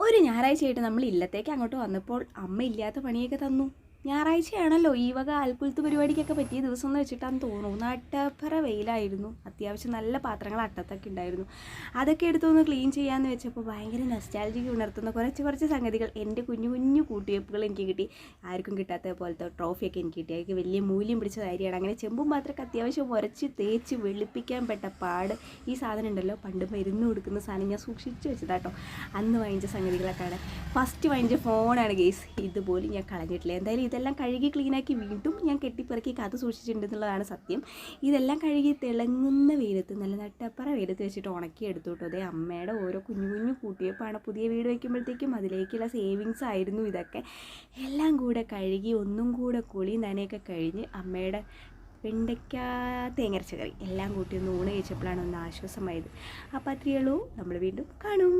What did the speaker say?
ഒരു ഞായറാഴ്ചയായിട്ട് നമ്മൾ ഇല്ലത്തേക്ക് അങ്ങോട്ട് വന്നപ്പോൾ അമ്മ ഇല്ലാത്ത പണിയൊക്കെ തന്നു. ഞായറാഴ്ചയാണല്ലോ ഈ വക ആൽക്കുലത്ത് പരിപാടിക്കൊക്കെ പറ്റിയ ദിവസം എന്ന് വെച്ചിട്ടാന്ന് തോന്നുന്നു. നട്ടപ്പറ വെയിലായിരുന്നു. അത്യാവശ്യം നല്ല പാത്രങ്ങൾ അട്ടത്തൊക്കെ ഉണ്ടായിരുന്നു. അതൊക്കെ എടുത്തൊന്ന് ക്ലീൻ ചെയ്യാമെന്ന് വെച്ചപ്പോൾ ഭയങ്കര നസ്റ്റാലജിക്ക് ഉണർത്തുന്ന കുറച്ച് കുറച്ച് സംഗതികൾ എന്റെ കുഞ്ഞു കുഞ്ഞു കൂട്ടിവയ്പ്പുകൾ എനിക്ക് കിട്ടി. ആർക്കും കിട്ടാത്ത പോലത്തെ ട്രോഫിയൊക്കെ എനിക്ക് കിട്ടി. അതൊക്കെ വലിയ മൂല്യം പിടിച്ച കാര്യമാണ്. അങ്ങനെ ചെമ്പും പാത്രമൊക്കെ അത്യാവശ്യം ഉരച്ച് തേച്ച് വെളുപ്പിക്കാൻ പെട്ട പാട് ഈ സാധനം ഉണ്ടല്ലോ. പണ്ട് മരുന്ന് കൊടുക്കുന്ന സാധനം ഞാൻ സൂക്ഷിച്ച് വെച്ചതാട്ടോ. അന്ന് വാങ്ങിച്ച സംഗതികളൊക്കെയാണ്. ഫസ്റ്റ് വാങ്ങിച്ച ഫോണാണ് ഗെയ്സ് ഇതുപോലും ഞാൻ കളഞ്ഞിട്ടില്ല. എന്തായാലും ഇതെല്ലാം കഴുകി ക്ലീനാക്കി വീണ്ടും ഞാൻ കെട്ടിപ്പിറക്കി കാത്തു സൂക്ഷിച്ചിട്ടുണ്ട് എന്നുള്ളതാണ് സത്യം. ഇതെല്ലാം കഴുകി തിളങ്ങുന്ന വെയിലത്ത് നല്ല നട്ടപ്പറ വെയിലത്ത് വെച്ചിട്ട് ഉണക്കി എടുത്തു കേട്ടോ. അതേ അമ്മയുടെ ഓരോ കുഞ്ഞു കുഞ്ഞു കൂട്ടിയപ്പാണ് പുതിയ വീട് വയ്ക്കുമ്പോഴത്തേക്കും അതിലേക്കുള്ള സേവിങ്സ് ആയിരുന്നു ഇതൊക്കെ. എല്ലാം കൂടെ കഴുകി ഒന്നും കൂടെ കുളിയും നനയൊക്കെ കഴിഞ്ഞ് അമ്മയുടെ വെണ്ടയ്ക്ക തേങ്ങരച്ച കറി എല്ലാം കൂട്ടി ഒന്ന് ഊണ് കഴിച്ചപ്പോഴാണ് ഒന്ന് ആശ്വാസമായത്. അപ്പോൾ അത്രയേ ഉള്ളൂ. നമ്മൾ വീണ്ടും കാണും.